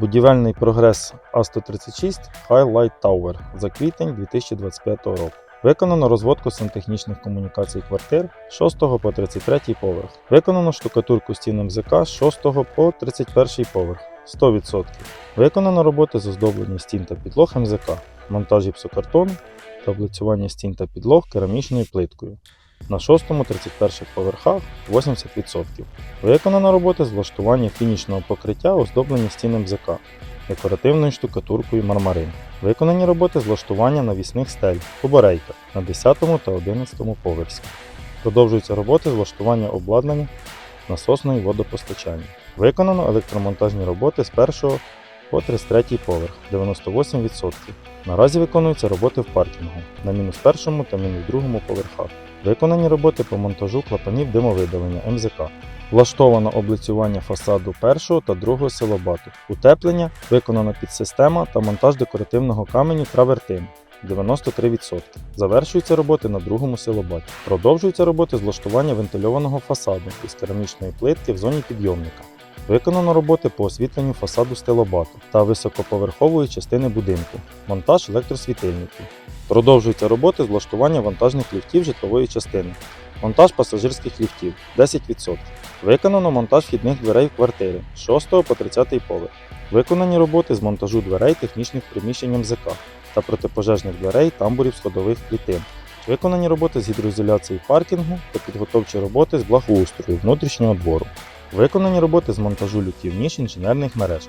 Будівельний прогрес А136 Highlight Tower за квітень 2025 року. Виконано розводку сантехнічних комунікацій квартир з 6 по 33 поверх. Виконано штукатурку стін МЗК з 6 по 31 поверх 100%. Виконано роботи з оздоблення стін та підлог МЗК, монтаж гіпсокартону та облицювання стін та підлог керамічною плиткою. На 6-31 поверхах 80%. Виконано роботи з влаштування фінішного покриття оздоблення стін МЗК декоративною штукатуркою мармарин. Виконані роботи з влаштування навісних стель по барейках на 10 та 11 поверсі. Продовжуються роботи з влаштування обладнання насосної водопостачання. Виконано електромонтажні роботи з 1 по 33 поверх 98%. Наразі виконуються роботи в паркінгу на мінус першому та мінус другому поверхах. Виконані роботи по монтажу клапанів димовидалення МЗК. Влаштовано облицювання фасаду першого та другого силобату. Утеплення виконана підсистема та монтаж декоративного каменю травертин 93%. Завершуються роботи на другому силобаті. Продовжуються роботи з влаштування вентильованого фасаду із керамічної плитки в зоні підйомника. Виконано роботи по освітленню фасаду стилобату та високоповерхової частини будинку, монтаж електросвітильників. Продовжуються роботи з влаштування вантажних ліфтів житлової частини, монтаж пасажирських ліфтів 10%. Виконано монтаж вхідних дверей в квартири з 6 по 30 поверх. Виконані роботи з монтажу дверей технічних приміщень МЗК та протипожежних дверей тамбурів сходових клітин. Виконані роботи з гідроізоляції паркінгу та підготовчі роботи з благоустрою внутрішнього двору. Виконані роботи з монтажу люків ніж інженерних мереж.